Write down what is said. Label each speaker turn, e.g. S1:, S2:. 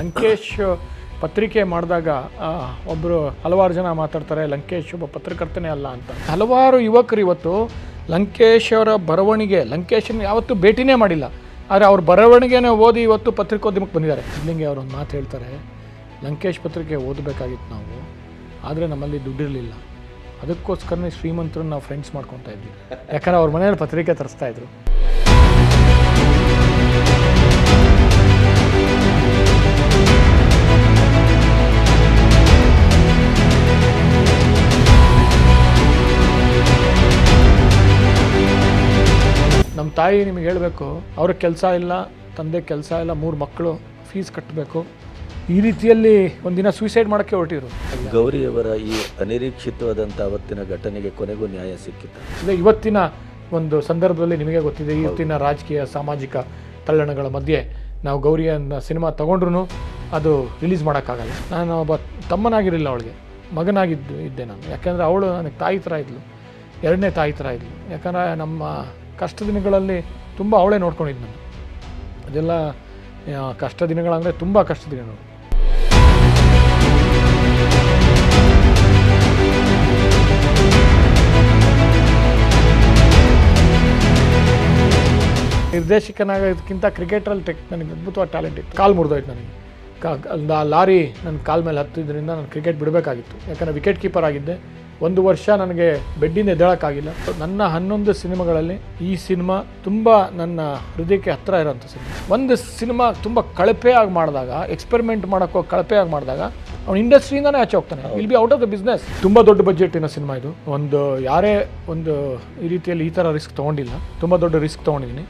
S1: ಲಂಕೇಶ್ ಪತ್ರಿಕೆ ಮಾಡಿದಾಗ ಒಬ್ಬರು ಹಲವಾರು ಜನ ಮಾತಾಡ್ತಾರೆ, ಲಂಕೇಶ್ ಒಬ್ಬ ಪತ್ರಕರ್ತನೇ ಅಲ್ಲ ಅಂತ. ಹಲವಾರು ಯುವಕರು ಇವತ್ತು ಲಂಕೇಶ್ ಅವರ ಬರವಣಿಗೆ ಲಂಕೇಶನ್ ಯಾವತ್ತೂ ಭೇಟಿನೇ ಮಾಡಿಲ್ಲ. ಆದರೆ ಅವ್ರ ಬರವಣಿಗೆನೇ ಓದಿ ಇವತ್ತು ಪತ್ರಿಕೋದ್ಯಮಕ್ಕೆ ಬಂದಿದ್ದಾರೆ. ಸಿದ್ಲಿಂಗಿ ಅವರು ಒಂದು ಮಾತು ಹೇಳ್ತಾರೆ, ಲಂಕೇಶ್ ಪತ್ರಿಕೆ ಓದಬೇಕಾಗಿತ್ತು ನಾವು, ಆದರೆ ನಮ್ಮಲ್ಲಿ ದುಡ್ಡಿರಲಿಲ್ಲ. ಅದಕ್ಕೋಸ್ಕರನೇ ಶ್ರೀಮಂತರನ್ನ ನಾವು ಫ್ರೆಂಡ್ಸ್ ಮಾಡ್ಕೊತಾ ಇದ್ವಿ. ಯಾಕಂದ್ರೆ ಅವ್ರ ಮನೇಲಿ ಪತ್ರಿಕೆ ತರಿಸ್ತಾ ತಾಯಿ ನಿಮಗೆ ಹೇಳಬೇಕು ಅವ್ರ ಕೆಲಸ ಇಲ್ಲ ತಂದೆ ಕೆಲಸ ಇಲ್ಲ ಮೂರು ಮಕ್ಕಳು ಫೀಸ್ ಕಟ್ಟಬೇಕು ಈ ರೀತಿಯಲ್ಲಿ ಒಂದಿನ ಸೂಸೈಡ್ ಮಾಡೋಕ್ಕೆ ಹೊರಟಿರು.
S2: ಗೌರಿಯವರ ಈ ಅನಿರೀಕ್ಷಿತವಾದಂಥ ಅವತ್ತಿನ ಘಟನೆಗೆ ಕೊನೆಗೂ ನ್ಯಾಯ ಸಿಕ್ಕಿತ್ತು
S1: ಇದೆ ಇವತ್ತಿನ ಒಂದು ಸಂದರ್ಭದಲ್ಲಿ ನಿಮಗೆ ಗೊತ್ತಿದೆ ಇವತ್ತಿನ ರಾಜಕೀಯ ಸಾಮಾಜಿಕ ತಲ್ಲಣಗಳ ಮಧ್ಯೆ ನಾವು ಗೌರಿಯನ್ನ ಸಿನಿಮಾ ತಗೊಂಡ್ರು ಅದು ರಿಲೀಸ್ ಮಾಡೋಕ್ಕಾಗಲ್ಲ. ನಾನು ಒಬ್ಬ ತಮ್ಮನಾಗಿರಲಿಲ್ಲ ಅವಳಿಗೆ ಮಗನಾಗಿದ್ದು ಇದ್ದೆ ನಾನು. ಯಾಕೆಂದರೆ ಅವಳು ನನಗೆ ತಾಯಿ ಥರ ಇದ್ಲು ಎರಡನೇ ತಾಯಿ ಥರ ಇದ್ಲು. ಯಾಕಂದರೆ ನಮ್ಮ ಕಷ್ಟ ದಿನಗಳಲ್ಲಿ ತುಂಬ ಅವಳೇ ನೋಡ್ಕೊಂಡಿದ್ದು ನಾನು. ಅದೆಲ್ಲ ಕಷ್ಟ ದಿನಗಳಂದರೆ ತುಂಬ ಕಷ್ಟ ದಿನಗಳು. ನಿರ್ದೇಶಕನಾಗೋದಕ್ಕಿಂತ ಕ್ರಿಕೆಟ್ರಲ್ಲಿ ಟೆಕ್, ನನಗೆ ಅದ್ಭುತವಾದ ಟ್ಯಾಲೆಂಟ್ ಇತ್ತು. ಕಾಲು ಮುರಿದೋಯ್ತು ನನಗೆ. ಕಾ ಲಾರಿ ನನ್ನ ಕಾಲ್ ಮೇಲೆ ಹತ್ತಿದ್ರಿಂದ ನಾನು ಕ್ರಿಕೆಟ್ ಬಿಡಬೇಕಾಗಿತ್ತು. ಯಾಕಂದರೆ ವಿಕೆಟ್ ಕೀಪರ್ ಆಗಿದ್ದೆ. ಒಂದು ವರ್ಷ ನನಗೆ ಬೆಡ್ಡಿಂದ ಎದ್ದೇಳೋಕ್ಕಾಗಿಲ್ಲ. ನನ್ನ ಹನ್ನೊಂದು ಸಿನಿಮಾಗಳಲ್ಲಿ ಈ ಸಿನಿಮಾ ತುಂಬ ನನ್ನ ಹೃದಯಕ್ಕೆ ಹತ್ತಿರ ಇರೋಂಥ ಸಿನಿಮಾ. ಒಂದು ಸಿನಿಮಾ ತುಂಬ ಕಳಪೆಯಾಗಿ ಮಾಡಿದಾಗ ಎಕ್ಸ್ಪೆರಿಮೆಂಟ್ ಮಾಡೋಕ್ಕೋ ಕಳಪೆಯಾಗಿ ಮಾಡಿದಾಗ, ಅವ್ನು ಇಂಡಸ್ಟ್ರಿಯಿಂದನೇ ಆಚೆ ಹೋಗ್ತಾನೆ. Will be out of the business ತುಂಬ ದೊಡ್ಡ ಬಜೆಟಿನ ಸಿನಿಮಾ ಇದು. ಒಂದು ಯಾರೇ ಒಂದು ಈ ರೀತಿಯಲ್ಲಿ ಈ ಥರ ರಿಸ್ಕ್ ತೊಗೊಂಡಿಲ್ಲ. ತುಂಬ ದೊಡ್ಡ ರಿಸ್ಕ್ ತೊಗೊಂಡಿದ್ದೀನಿ.